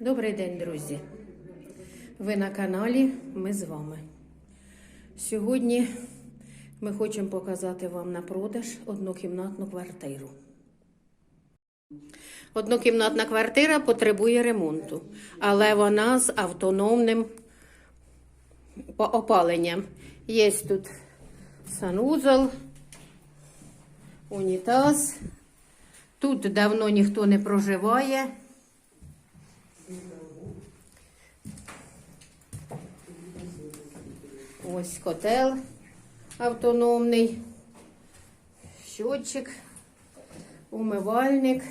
Добрий день, друзі. Ви на каналі, ми з вами. Сьогодні ми хочемо показати вам на продаж однокімнатну квартиру. Однокімнатна квартира потребує ремонту, але вона з автономним опаленням. Є тут санузел, унітаз. Тут давно ніхто не проживає. Ось котел автономний, щотчик, умивальник.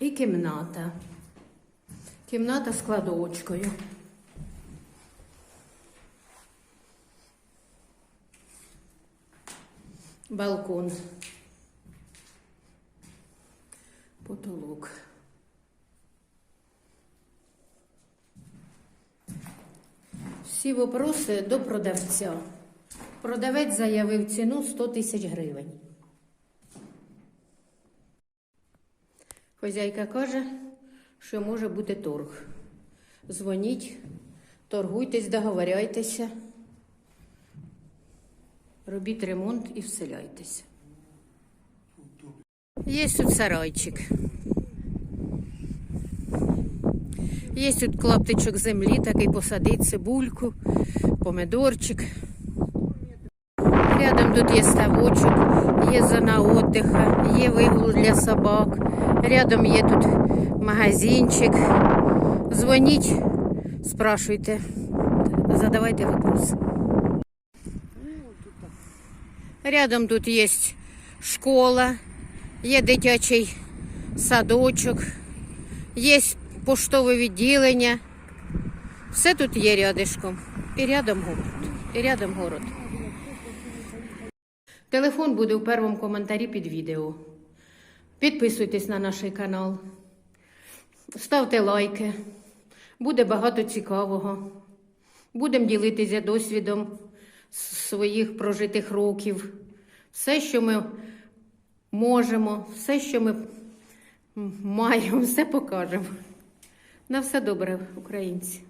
І кімната. Кімната з кладовочкою. Балкон. Потолок. Всі вопроси до продавця. Продавець заявив ціну 100 тисяч гривень. Хозяйка каже, що може бути торг. Дзвоніть, торгуйтесь, договоряйтеся, робіть ремонт і вселяйтеся. Є тут сарайчик. Є тут клаптичок землі, такий посадить цибульку, помидорчик. Рядом тут є ставочок, є зона отдиха, є вигул для собак. Рядом є тут магазинчик. Дзвоніть, спрашуйте, задавайте вопроси. Рядом тут є школа, є дитячий садочок, є поштове відділення. Все тут є рядишком. І рядом город. І рядом город. Телефон буде у першому коментарі під відео. Підписуйтесь на наш канал, ставте лайки. Буде багато цікавого. Будемо ділитися досвідом своїх прожитих років. Все, що ми можемо, все, що ми маємо, все покажемо. На все добре, українці.